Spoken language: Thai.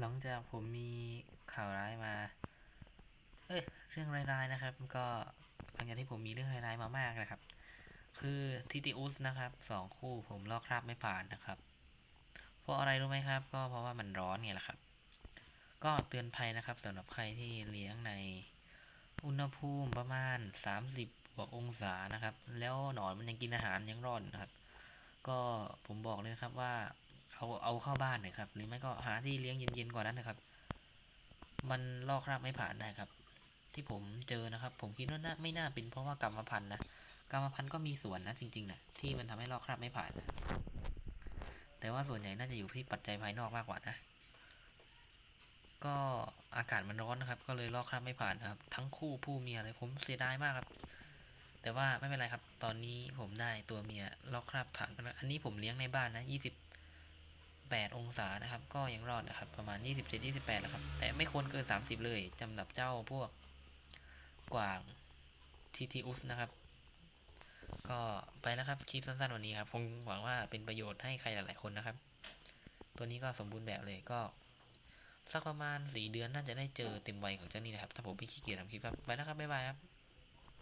หลังจากผมมีข่าวร้ายมา เอ้ย เรื่องร้ายๆนะครับ ก็หลังจากที่ผมมีเรื่องร้ายๆมามากนะครับ คือทิติอุสนะครับสองคู่ผมลอกคราบไม่ผ่านนะครับ เพราะอะไรรู้ไหมครับ ก็เพราะว่ามันร้อนไงแหละครับ ก็เตือนภัยนะครับสำหรับใครที่เลี้ยงในอุณหภูมิประมาณ 30บวกองศานะครับ แล้วหนอนมันยังกินอาหารยังรอดนะครับ ก็ผมบอกเลยครับว่า เอาเอาเข้าบ้านน่อยครับ หรือไม่ก็หาที่เลี้ยงเย็นๆกว่านั้นนะครับ มันลอกคราบไม่ผ่านได้ครับ ที่ผมเจอนะครับ ผมคิดว่าน่าไม่น่าเป็นเพราะว่ากรรมพันธุ์นะกรรมพันธุ์ก็มีส่วนนะจริงๆนะที่มันทำให้ลอกคราบไม่ผ่านนะแต่ว่าส่วนใหญ่น่าจะอยู่ที่ปัจจัยภายนอกมากกว่านะก็อากาศมันร้อนนะครับ ก็เลยลอกคราบไม่ผ่านนะครับ ทั้งคู่ผู้เมียเลยผมเสียดายมากครับ แต่ว่าไม่เป็นไรครับ ตอนนี้ผมได้ตัวเมียลอกคราบผ่านไปแล้วอันนี้ผมเลี้ยงในบ้านนะยี่สิบ แปดองศานะครับ ก็ยังรอดนะครับ ประมาณยี่สิบเจ็ดยี่สิบแปดแล้วครับ แต่ไม่ควรเกินสามสิบเลยจำหรับเจ้าพวกกวางทีทีอุสนะครับ ก็ไปแล้วครับคลิปสั้นๆวันนี้ครับคงหวังว่าเป็นประโยชน์ให้ใครหลายๆคนนะครับ ตัวนี้ก็สมบูรณ์แบบเลยก็สักประมาณสี่เดือนน่าจะได้เจอเต็มวัยของเจ้านี่นะครับ ถ้าผมไม่ขี้เกียจทำคลิปครับ ไปแล้วครับ บ๊ายบายครับ